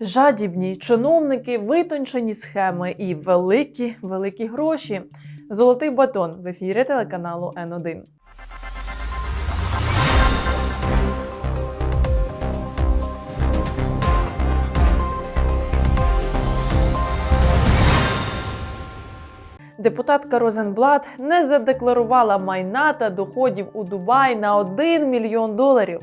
Жадібні чиновники, витончені схеми і великі великі гроші. Золотий батон в ефірі телеканалу Н1. Депутатка Розенблат не задекларувала майна та доходів у Дубай на 1 мільйон доларів.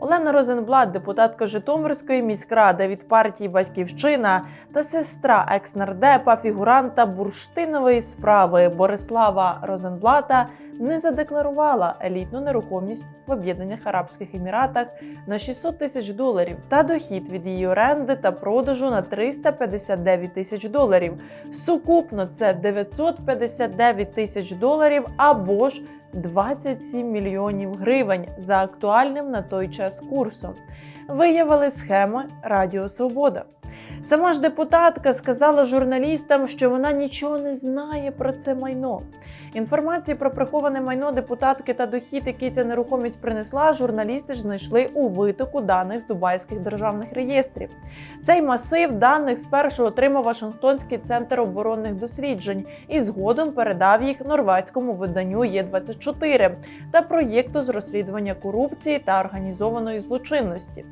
Олена Розенблат, депутатка Житомирської міськради від партії Батьківщина та сестра екс-нардепа, фігуранта бурштинової справи Борислава Розенблата не задекларувала елітну нерухомість в Об'єднаних Арабських Еміратах на 600 тисяч доларів та дохід від її оренди та продажу на 359 тисяч доларів. Сукупно це 959 тисяч доларів або ж 27 мільйонів гривень за актуальним на той час курсом. Виявили схеми Радіо Свобода. Сама ж депутатка сказала журналістам, що вона нічого не знає про це майно. Інформації про приховане майно депутатки та дохід, який ця нерухомість принесла, журналісти ж знайшли у витоку даних з дубайських державних реєстрів. Цей масив даних спершу отримав Вашингтонський центр оборонних досліджень і згодом передав їх норвезькому виданню Є24 та проєкту з розслідування корупції та організованої злочинності.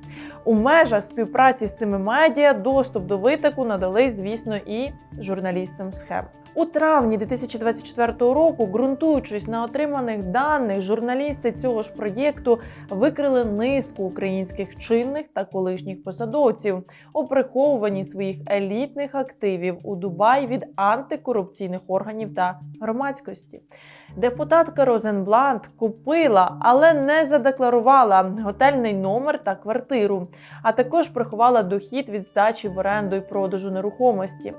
У межах співпраці з цими медіа доступ до витоку надали, звісно, і журналістам схем. У травні 2024 року, ґрунтуючись на отриманих даних, журналісти цього ж проєкту викрили низку українських чинних та колишніх посадовців у приховуванні своїх елітних активів у Дубаї від антикорупційних органів та громадськості. Депутатка Розенбланд купила, але не задекларувала готельний номер та квартиру, а також приховала дохід від здачі в оренду і продажу нерухомості.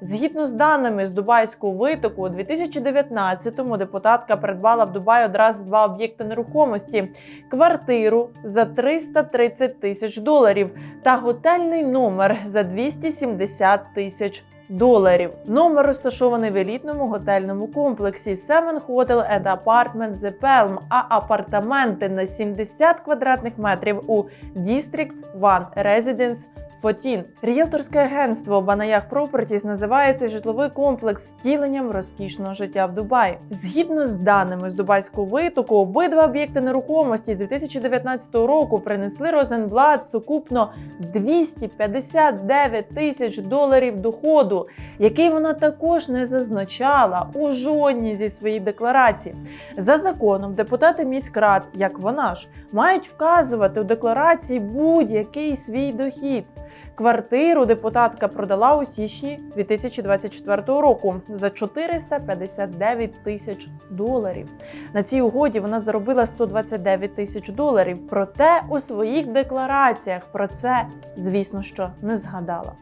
Згідно з даними з Дубайського витоку, у 2019-му депутатка придбала в Дубаї одразу два об'єкти нерухомості: квартиру за 330 тисяч доларів та готельний номер за 270 тисяч доларів. Номер розташований в елітному готельному комплексі Seven Hotel and Apartment The Palm, а апартаменти на 70 квадратних метрів у District One Residence Фотін. Ріелторське агентство Банаях Properties називає цей житловий комплекс втіленням розкішного життя в Дубаї. Згідно з даними з дубайського витоку, обидва об'єкти нерухомості з 2019 року принесли Розенблат сукупно 259 тисяч доларів доходу, який вона також не зазначала у жодній зі своїх декларацій. За законом, депутати міськрад, як вона ж, мають вказувати у декларації будь-який свій дохід. Квартиру депутатка продала у січні 2024 року за 459 тисяч доларів. На цій угоді вона заробила 129 тисяч доларів. Проте у своїх деклараціях про це, звісно, що не згадала.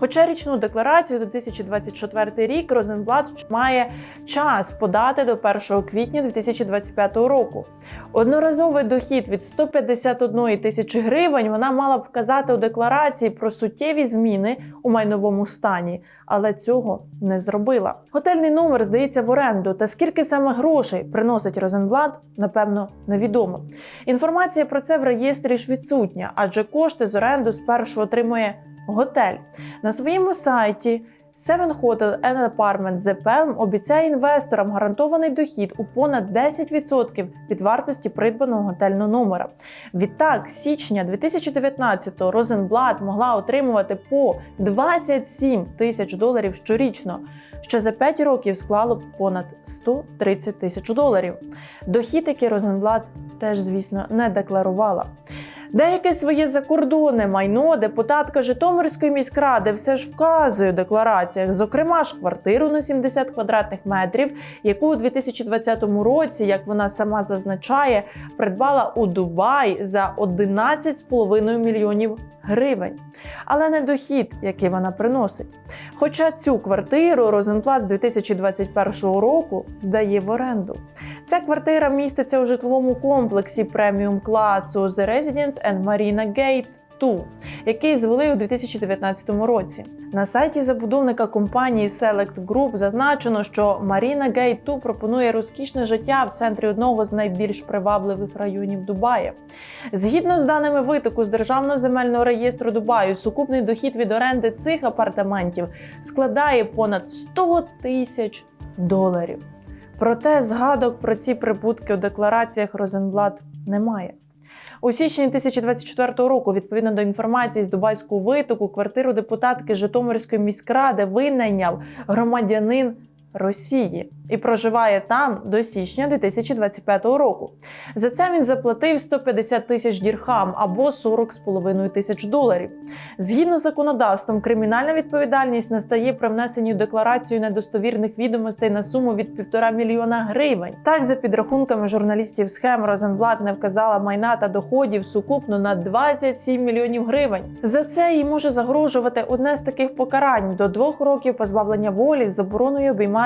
Хоча річну декларацію за 2024 рік Розенблат має час подати до 1 квітня 2025 року. Одноразовий дохід від 151 тисячі гривень вона мала б вказати у декларації про суттєві зміни у майновому стані, але цього не зробила. Готельний номер здається в оренду, та скільки саме грошей приносить Розенблат, напевно, невідомо. Інформація про це в реєстрі ж відсутня, адже кошти з оренду спершу отримує готель. На своєму сайті Seven Hotel and Apartment The Palm обіцяє інвесторам гарантований дохід у понад 10% від вартості придбаного готельного номера. Відтак, з січня 2019-го Розенблат могла отримувати по 27 тисяч доларів щорічно, що за 5 років склало понад 130 тисяч доларів. Дохід, який Розенблат теж, звісно, не декларувала. Деяке своє закордонне майно депутатка Житомирської міськради все ж вказує у деклараціях, зокрема ж квартиру на 70 квадратних метрів, яку у 2020 році, як вона сама зазначає, придбала у Дубай за 11,5 мільйонів гривень, але не дохід, який вона приносить. Хоча цю квартиру Розенплат з 2021 року здає в оренду. Ця квартира міститься у житловому комплексі преміум класу The Residence and Marina Gate Ту, який звели у 2019 році. На сайті забудовника компанії Select Group зазначено, що Маріна Гей Ту пропонує розкішне життя в центрі одного з найбільш привабливих районів Дубаї. Згідно з даними витоку з Державного земельного реєстру Дубаю, сукупний дохід від оренди цих апартаментів складає понад 100 тисяч доларів. Проте згадок про ці прибутки у деклараціях Розенблат немає. У січні 2024 року, відповідно до інформації з Дубайського витоку, квартиру депутатки Житомирської міськради винайняв громадянин Росії і проживає там до січня 2025 року. За це він заплатив 150 тисяч дірхам або 40,5 тисяч доларів. Згідно з законодавством, кримінальна відповідальність настає при внесенні декларацію недостовірних відомостей на суму від півтора мільйона гривень. Так, за підрахунками журналістів схем, Розенблат не вказала майна та доходів сукупно на 27 мільйонів гривень. За це їй може загрожувати одне з таких покарань до двох років позбавлення волі з забороною обіймати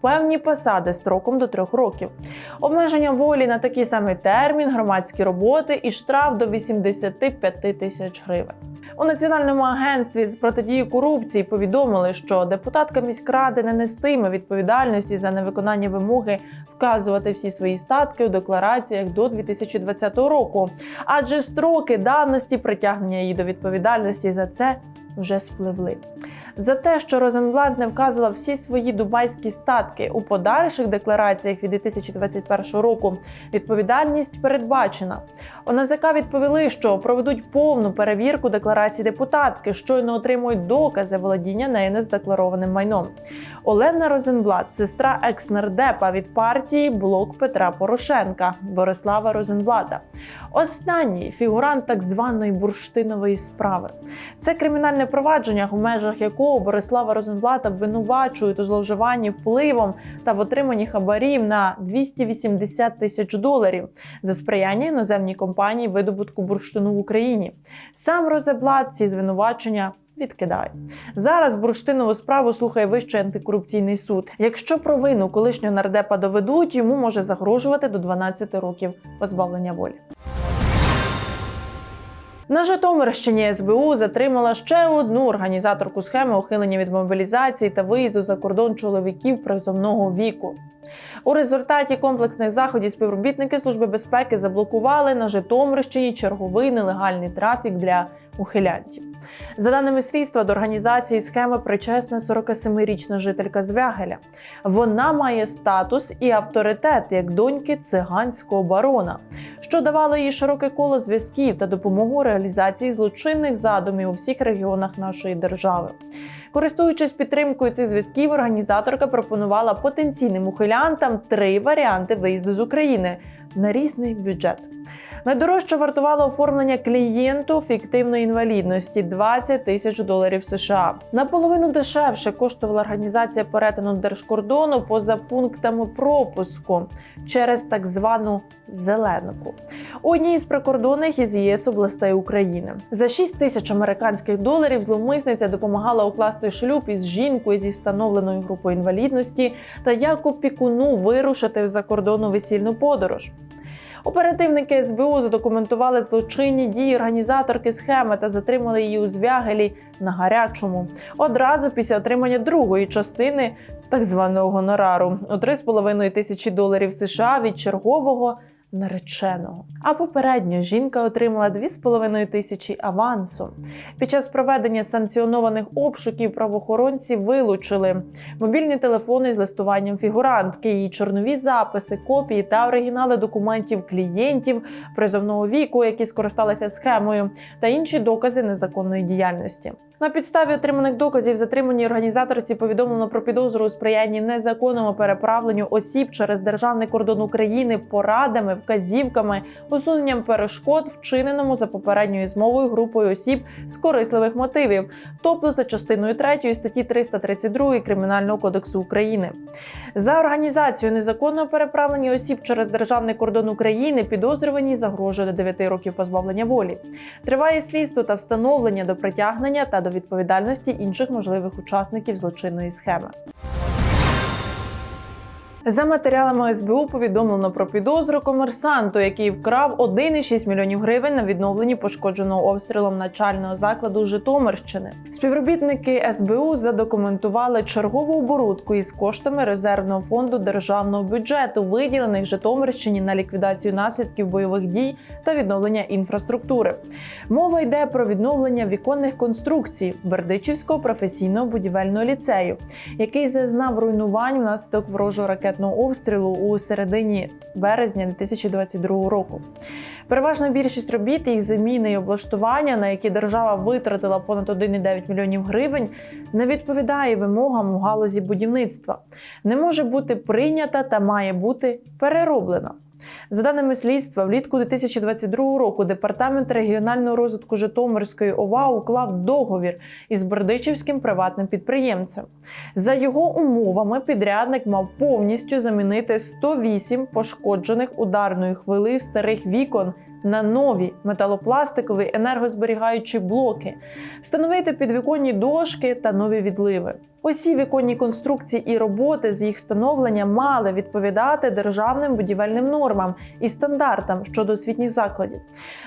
певні посади строком до трьох років, обмеження волі на такий самий термін, громадські роботи і штраф до 85 тисяч гривень. У національному агентстві з протидії корупції повідомили, що депутатка міськради не нестиме відповідальності за невиконання вимоги вказувати всі свої статки у деклараціях до 2020 року, адже строки давності притягнення її до відповідальності за це вже спливли. За те, що Розенблат не вказувала всі свої дубайські статки у подальших деклараціях від 2021 року, відповідальність передбачена. У НАЗК відповіли, що проведуть повну перевірку декларацій депутатки, щойно отримують докази володіння нею незадекларованим майном. Олена Розенблат, сестра екс-нардепа від партії Блок Петра Порошенка Борислава Розенблата. Останній фігурант так званої бурштинової справи. Це кримінальне провадження, у межах якого Борислава Розенблата обвинувачують у зловживанні впливом та в отриманні хабарів на 280 тисяч доларів за сприяння іноземній компанії видобутку бурштину в Україні. Сам Розенблат ці звинувачення. Відкидає зараз бурштинову справу слухає Вищий антикорупційний суд. Якщо провину колишнього нардепа доведуть, йому може загрожувати до 12 років позбавлення волі. На Житомирщині СБУ затримала ще одну організаторку схеми ухилення від мобілізації та виїзду за кордон чоловіків призовного віку. У результаті комплексних заходів співробітники Служби безпеки заблокували на Житомирщині черговий нелегальний трафік для ухилянтів. За даними слідства, до організації схеми причесна 47-річна жителька Звягеля. Вона має статус і авторитет як доньки циганського барона, що давало їй широке коло зв'язків та допомогу реалізації злочинних задумів у всіх регіонах нашої держави. Користуючись підтримкою цих зв'язків, організаторка пропонувала потенційним ухилянтам три варіанти виїзду з України на різний бюджет. Найдорожче вартувало оформлення клієнту фіктивної інвалідності 20 тисяч доларів США. Наполовину дешевше коштувала організація перетину держкордону поза пунктами пропуску через так звану зеленку. У одній з прикордонних із ЄС областей України за 6 тисяч американських доларів зловмисниця допомагала укласти шлюб із жінкою зі встановленою групою інвалідності та як опікуну вирушити в закордонну весільну подорож. Оперативники СБУ задокументували злочинні дії організаторки схеми та затримали її у звягелі на гарячому. Одразу після отримання другої частини так званого гонорару. У 3,5 тисячі доларів США від чергового нареченого. А попередньо жінка отримала 2,5 тисячі авансу. Під час проведення санкціонованих обшуків правоохоронці вилучили мобільні телефони з листуванням фігурантки, її чорнові записи, копії та оригінали документів клієнтів призовного віку, які скористалися схемою, та інші докази незаконної діяльності. На підставі отриманих доказів затриманій організаторці повідомлено про підозру у сприянні незаконному переправленню осіб через державний кордон України порадами, вказівками, усуненням перешкод, вчиненому за попередньою змовою групою осіб з корисливих мотивів, тобто за частиною 3 статті 332 Кримінального кодексу України. За організацію незаконного переправлення осіб через державний кордон України підозрювані загрожує до 9 років позбавлення волі. Триває слідство та встановлення до притягнення та до відповідальності інших можливих учасників злочинної схеми. За матеріалами СБУ повідомлено про підозру комерсанту, який вкрав 1,6 мільйонів гривень на відновленні пошкодженого обстрілом начального закладу Житомирщини. Співробітники СБУ задокументували чергову оборудку із коштами резервного фонду державного бюджету, виділених Житомирщині на ліквідацію наслідків бойових дій та відновлення інфраструктури. Мова йде про відновлення віконних конструкцій Бердичівського професійного будівельного ліцею, який зазнав руйнувань внаслідок ворожого ракетного обстрілу у середині березня 2022 року. Переважна більшість робіт, їх заміни і облаштування, на які держава витратила понад 1,9 мільйонів гривень, не відповідає вимогам у галузі будівництва, не може бути прийнята та має бути перероблена. За даними слідства, влітку 2022 року департамент регіонального розвитку Житомирської ОВА уклав договір із Бердичівським приватним підприємцем. За його умовами, підрядник мав повністю замінити 108 пошкоджених ударною хвилею старих вікон на нові металопластикові енергозберігаючі блоки, встановити підвіконні дошки та нові відливи. Усі віконні конструкції і роботи з їх встановлення мали відповідати державним будівельним нормам і стандартам щодо освітніх закладів.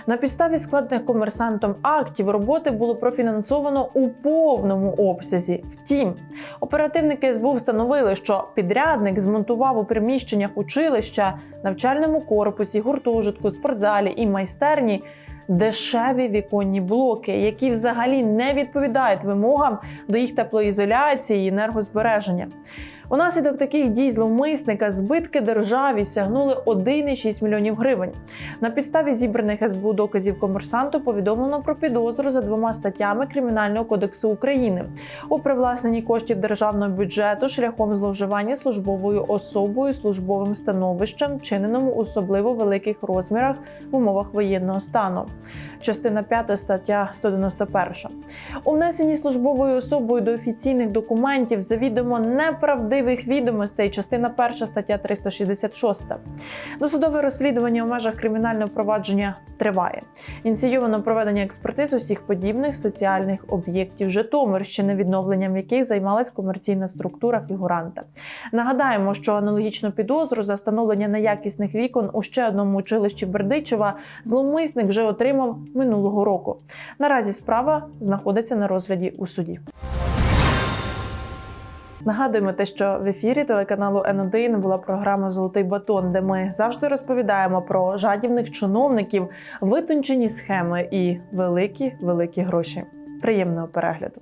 На підставі складених комерсантом актів роботи було профінансовано у повному обсязі. Втім, оперативники СБУ встановили, що підрядник змонтував у приміщеннях училища, навчальному корпусі, гуртожитку, спортзалі і майстерні. Дешеві віконні блоки, які взагалі не відповідають вимогам до їх теплоізоляції і енергозбереження. Унаслідок таких дій зловмисника збитки державі сягнули 1,6 мільйонів гривень. На підставі зібраних СБУ доказів комерсанту повідомлено про підозру за двома статтями Кримінального кодексу України у привласненні коштів державного бюджету шляхом зловживання службовою особою, службовим становищем, вчиненому особливо великих розмірах в умовах воєнного стану. Частина 5 стаття 191. У внесенні службовою особою до офіційних документів завідомо неправдивих відомостей. Частина 1 стаття 366. Досудове розслідування у межах кримінального провадження триває. Ініційовано проведення експертиз усіх подібних соціальних об'єктів Житомирщини, відновленням яких займалась комерційна структура фігуранта. Нагадаємо, що аналогічну підозру за встановлення неякісних вікон у ще одному училищі Бердичева зловмисник вже отримав минулого року. Наразі справа знаходиться на розгляді у суді. Нагадуємо те, що в ефірі телеканалу Н1 була програма Золотий батон, де ми завжди розповідаємо про жадібних чиновників, витончені схеми і великі великі гроші. Приємного перегляду!